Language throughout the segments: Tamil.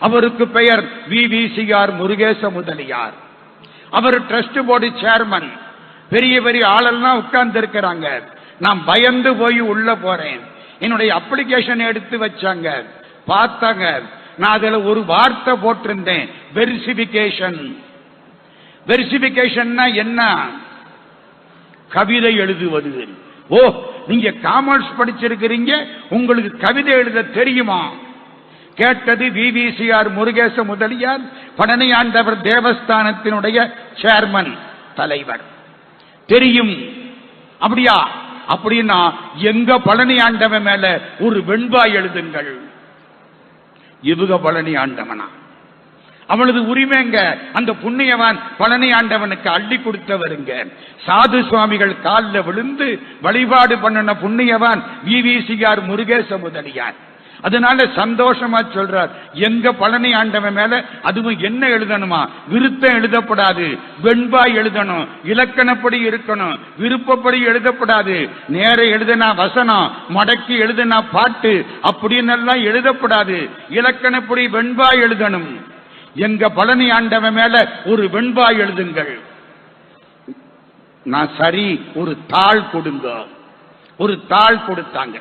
அவருக்கு பெயர் V. V. CR Murugesa Mudaliar அவர் டிரஸ்ட் போர்டு சேர்மன். பெரிய பெரிய ஆளெல்லாம் உட்கார்ந்து இருக்கிறாங்க நான் பயந்து போய் உள்ள போறேன். என்னுடைய அப்ளிகேஷன் எடுத்து வச்சாங்க. பார்த்தாங்க. நான் அதுல ஒரு வார்த்தை போட்டிருந்தேன். வெரிசிபிகேஷன் வெரிசிபிகேஷன்னா என்ன? கவிதை எழுதுவது. ஓ நீங்க காமர்ஸ் படிச்சிருக்கிறீங்க. உங்களுக்கு கவிதை எழுத தெரியுமா? கேட்டது விவிசிஆர் முருகேச முதலியார் பழனியாண்டவர் தேவஸ்தானத்தினுடைய சேர்மன் தலைவர். தெரியும். அப்படியா? அப்படின்னா எங்க பழனி ஆண்டவன் மேல ஒரு வெண்பாய் எழுதுங்கள். இவக பழனி ஆண்டவனா? அவளது உரிமைங்க அந்த புண்ணியவான் பழனி ஆண்டவனுக்கு அள்ளி கொடுத்தவருங்க சாது சுவாமிகள் காலில் விழுந்து வழிபாடு பண்ணின புண்ணியவான் விவிசிஆர் முருகேச முதலியார். அதனால சந்தோஷமா சொல்றார். எங்க பழனி ஆண்டவன் மேல அதுவும் என்ன எழுதணுமா? விருத்தம் எழுதப்படாது. வெண்பாய் எழுதணும். இலக்கணப்படி இருக்கணும். விருப்பப்படி எழுதப்படாது. நேர எழுதுனா வசனம் மடக்கி எழுதுனா பாட்டு அப்படின்னு எல்லாம் எழுதப்படாது. இலக்கணப்படி வெண்பாய் எழுதணும். எங்க பழனி ஆண்டவன் மேல ஒரு வெண்பாய் எழுதுங்கள். நான் சரி ஒரு தாள் கொடுங்க. ஒரு தாள் கொடுத்தாங்க.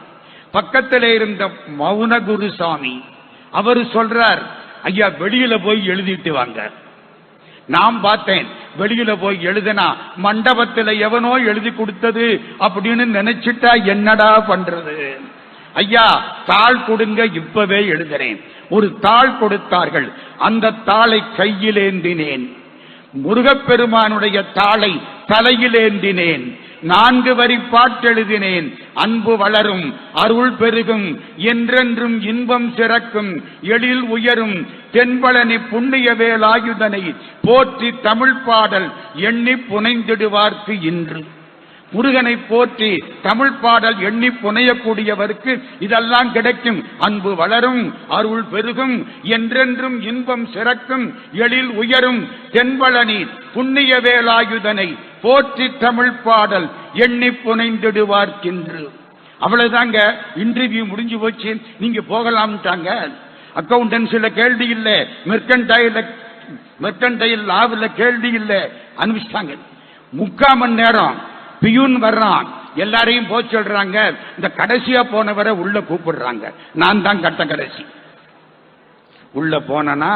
பக்கத்தில் இருந்த மௌன குருசாமி அவர் சொல்றார் ஐயா வெளியில போய் எழுதிட்டு வாங்க. நான் பார்த்தேன் வெளியில போய் எழுதுனா மண்டபத்தில் எவனோ எழுதி கொடுத்தது அப்படின்னு நினைச்சிட்டா என்னடா பண்றது? ஐயா தாள் கொடுங்க இப்பவே எழுதுறேன். ஒரு தாள் கொடுத்தார்கள். அந்த தாளை கையிலேந்தினேன். முருகப்பெருமானுடைய தாளை தலையிலேந்தினேன். நான்கு வரி பாட்டெழுதினேன். அன்பு வளரும் அருள் பெருகும் என்றென்றும் இன்பம் சிறக்கும் எழில் உயரும் தென்பழனி புண்ணிய வேலாயுதனை போற்றி தமிழ் பாடல் எண்ணி புனைந்திடுவார்க்கு இன்று. முருகனை போற்றி தமிழ் பாடல் எண்ணி புனையக்கூடியவருக்கு இதெல்லாம் கிடைக்கும். அன்பு வளரும் அருள் பெருகும் என்றென்றும் இன்பம் சிறக்கும் எழில் உயரும் தென்பழனி புண்ணிய வேலாயுதனை போற்றி தமிழ் பாடல் எண்ணி புனைந்திடுவார்க்கின்று. அவ்வளவுதாங்க இன்டர்வியூ முடிஞ்சு போச்சு. நீங்க போகலாம்ட்டாங்க. அக்கௌண்டன்சில கேள்வி இல்லை. மெர்கன்டைல மெர்கன்டைல் லாவில் கேள்வி இல்லை. அனுப்பிச்சிட்டாங்க. முக்கால் மணி நேரம். பியூன் வர்றான். எல்லாரையும் போக சொல்றாங்க. இந்த கடைசியா போனவரை உள்ள கூப்பிடுறாங்க. நான் தான் கட்ட கடைசி. உள்ள போனா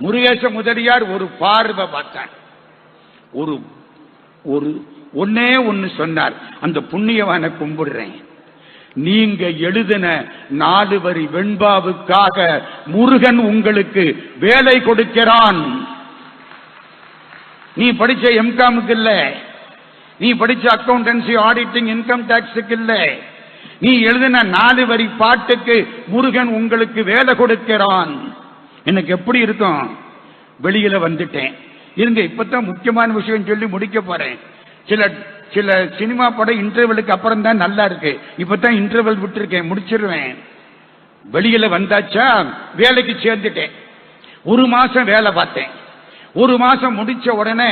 முருகேச முதலியார் ஒரு பார்வை பார்த்தார். ஒரு ஒரு ஒன்னே ஒன்னு சொன்னார். அந்த புண்ணியவனை கும்பிடுறேன். நீங்க எழுதின நாலு வரி வெண்பாவுக்காக முருகன் உங்களுக்கு வேலை கொடுக்கிறான். நீ படிச்ச எம்காமுக்கு இல்ல. நீ படிச்ச அக்கௌண்டன்சி ஆடிட்டிங் இன்கம் டாக்ஸுக்கு இல்ல. நீ எழுதின நாலு வரி பாட்டுக்கு முருகன் உங்களுக்கு வேலை கொடுக்கிறான். எனக்கு எப்படி இருக்கும்? வெளியில வந்துட்டேன். இருங்க இப்பதான் முக்கியமான விஷயம் சொல்லி முடிக்க போறேன். சில சில சினிமா படம் இன்டர்வலுக்கு அப்புறம் தான் நல்லா இருக்கு. இப்பதான் இன்டர்வல் விட்டுருக்கேன் முடிச்சிருவேன். வெளியில வந்தாச்சா வேலைக்கு சேர்ந்துட்டேன். ஒரு மாசம் வேலை பார்த்தேன். ஒரு மாசம் முடிச்ச உடனே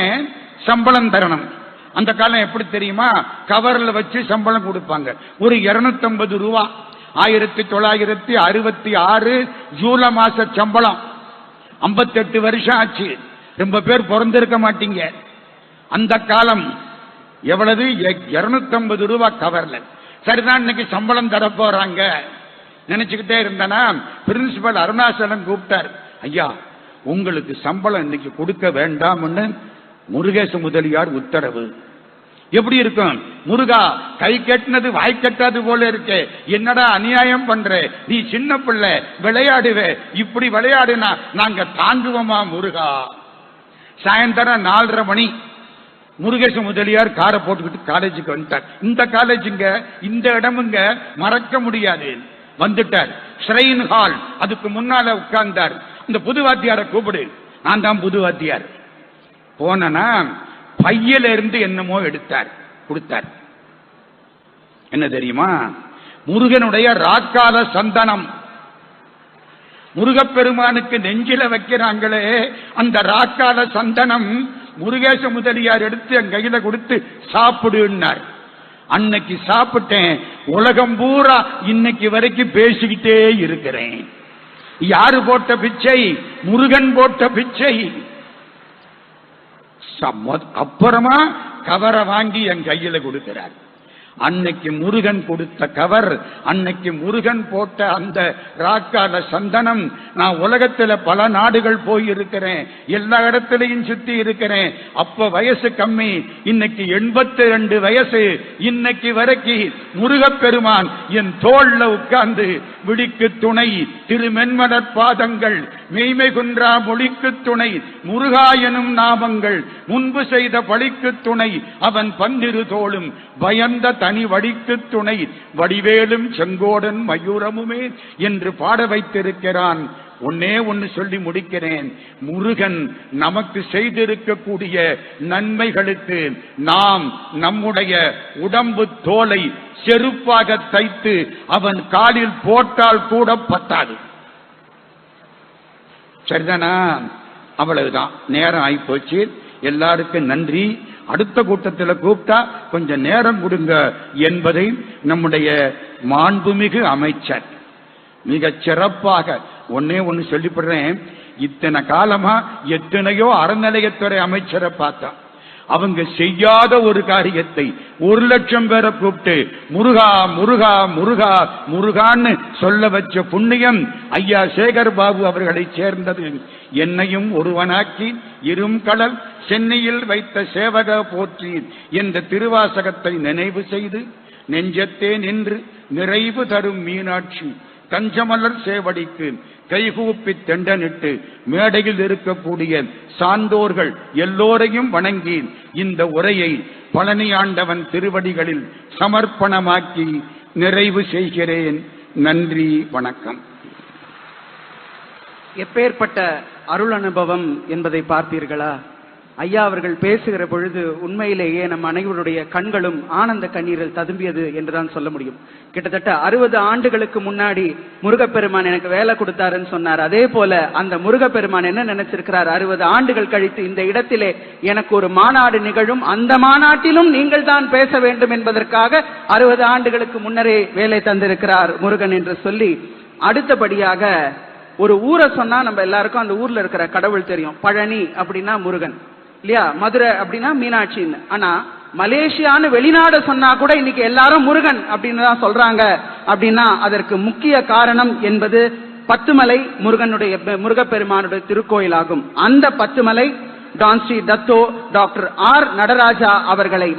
சம்பளம் தரணும். அந்த காலம் எப்படி தெரியுமா? கவர்ல வச்சு சம்பளம் கொடுப்பாங்க. ஒரு 250 ரூபா. ஆயிரத்தி தொள்ளாயிரத்தி அறுபத்தி ஆறு ஜூலை மாச சம்பளம். 58 வருஷம் ஆச்சு. ரொம்ப பேர் பிறந்திருக்க மாட்டீங்க. அந்த காலம் எவ்வளவு? 250 ரூபாய் கவர்ல. சரிதான் இன்னைக்கு சம்பளம் தர போறாங்க. நினைச்சுக்கிட்டே இருந்தனா பிரின்சிபல் அருணாச்சலம் கூப்பிட்டார். ஐயா உங்களுக்கு சம்பளம் இன்னைக்கு கொடுக்க வேண்டாம்னு முருகேச முதலியார் உத்தரவு. எப்படி இருக்கும்? முருகா கை கட்டினது வாய் கட்டாது போல இருக்கே. என்னடா அநியாயம் பண்ற? நீ சின்ன பிள்ளை விளையாடுவே. இப்படி விளையாடுனா நாங்க தாங்குவோமா முருகா? சாயந்தரம் நாலரை மணி. முருகேச முதலியார் காரை போட்டுக்கிட்டு காலேஜுக்கு வந்துட்டார். இந்த காலேஜுங்க இந்த இடமுங்க மறக்க முடியாது. வந்துட்டார். ஸ்ரெயின் ஹால் அதுக்கு முன்னால உட்கார்ந்தார். இந்த புது வாத்தியாரை கூப்பிடு. நான் தான் புது வாத்தியார். போனா பையில இருந்து என்னமோ எடுத்தார். கொடுத்தார். என்ன தெரியுமா? முருகனுடைய ராக்கால சந்தனம். முருகப்பெருமானுக்கு நெஞ்சில வைக்கிறாங்களே அந்த ராக்கால சந்தனம் முருகேச முதலியார் எடுத்து என் கையில கொடுத்து சாப்பிடுன்னார். அன்னைக்கு சாப்பிட்டேன். உலகம் பூரா இன்னைக்கு வரைக்கும் பேசிக்கிட்டே இருக்கிறேன். யாரு போட்ட பிச்சை? முருகன் போட்ட பிச்சை. அப்புறமா கவரை வாங்கி என் கையில கொடுக்கிறார். அன்னைக்கு முருகன் கொடுத்த கவர் அன்னைக்கு முருகன் போட்ட அந்த ராக்கால சந்தனம் நான் உலகத்துல பல நாடுகள் போய் இருக்கிறேன் எல்லா இடத்துலையும் சுத்தி இருக்கிறேன். அப்ப வயசு கம்மி இன்னைக்கு எண்பத்தி ரெண்டு வயசு. இன்னைக்கு வரைக்கும் முருகப்பெருமான் என் தோல்ல உட்கார்ந்து விழிக்கு துணை திருமென்மடற் பாதங்கள் மெய்மைகுன்றா மொழிக்கு துணை முருகா எனும் நாமங்கள் முன்பு செய்த பழிக்கு துணை அவன் பன்னிரு தோளும் பயந்த தனி வழிக்கு துணை வடிவேலும் செங்கோடன் மயூரமுமே என்று பாட வைத்திருக்கிறான் ஒன்னே ஒன்னு சொல்லி முடிக்கிறேன். முருகன் நமக்கு செய்திருக்கக்கூடிய நன்மைகளுக்கு நாம் நம்முடைய உடம்பு தோலை செருப்பாக தைத்து அவன் காலில் போட்டால் கூட பத்தாது. சரிதானா? அவ்வளவுதான். நேரம் ஆயிப்போச்சு. எல்லாருக்கும் நன்றி. அடுத்த கூட்டத்தில் கூப்பிட்டா கொஞ்சம் நேரம் கொடுங்க என்பதை நம்முடைய மாண்புமிகு அமைச்சர் மிக சிறப்பாக ஒன்னே ஒன்னு சொல்லிப்படுறேன். இத்தனை காலமா எத்தனையோ அறநிலையத்துறை அமைச்சரை பார்த்தா. அவங்க செய்யாத ஒரு காரியத்தை ஒரு லட்சம் பேரை கூப்பிட்டு முருகா முருகா முருகா முருகான்னு சொல்ல வச்ச புண்ணியம் ஐயா சேகர் பாபு அவர்களை சேர்ந்தது. என்னையும் ஒருவனாக்கி இரும் கடல் சென்னையில் வைத்த சேவக போற்றி என்ற திருவாசகத்தை நினைவு செய்து நெஞ்சத்தே நின்று நிறைவு தரும் மீனாட்சி கஞ்சமலர் சேவடிக்கு கைகூப்பி தெண்டனிட்டு மேடையில் இருக்கக்கூடிய சான்றோர்கள் எல்லோரையும் வணங்கி இந்த உரையை பழனியாண்டவன் திருவடிகளில் சமர்ப்பணமாக்கி நிறைவு செய்கிறேன். நன்றி வணக்கம். எப்பேற்பட்ட அருள் அனுபவம் என்பதை பார்த்தீர்களா? ஐயா அவர்கள் பேசுகிற பொழுது உண்மையிலேயே நம் அனைவருடைய கண்களும் ஆனந்த கண்ணீரில் ததும்பியது என்றுதான் சொல்ல முடியும். கிட்டத்தட்ட அறுபது ஆண்டுகளுக்கு முன்னாடி முருகப்பெருமான் எனக்கு வேலை கொடுத்தாருன்னு சொன்னார். அதே போல அந்த முருகப்பெருமான் என்ன நினைச்சிருக்கிறார்? அறுபது ஆண்டுகள் கழித்து இந்த இடத்திலே எனக்கு ஒரு மாநாடு நிகழும். அந்த மாநாட்டிலும் நீங்கள் தான் பேச வேண்டும் என்பதற்காக அறுபது ஆண்டுகளுக்கு முன்னரே வேலை தந்திருக்கிறார் முருகன் என்று சொல்லி அடுத்தபடியாக ஒரு ஊரை சொன்னா நம்ம எல்லாருக்கும் அந்த ஊர்ல இருக்கிற கடவுள் தெரியும். பழனி அப்படின்னா முருகன். இல்லையா? மதுரை அப்படின்னா மீனாட்சின்னு. ஆனா மலேசியான்னு வெளிநாடு சொன்னா கூட இன்னைக்கு எல்லாரும் முருகன் அப்படின்னு தான் சொல்றாங்க. அப்படின்னா அதற்கு முக்கிய காரணம் என்பது பத்துமலை முருகனுடைய முருகப்பெருமானுடைய திருக்கோயில் ஆகும் அந்த பத்துமலை டான்ஸ்ரீ தத்தோ டாக்டர் ஆர் நடராஜா அவர்களை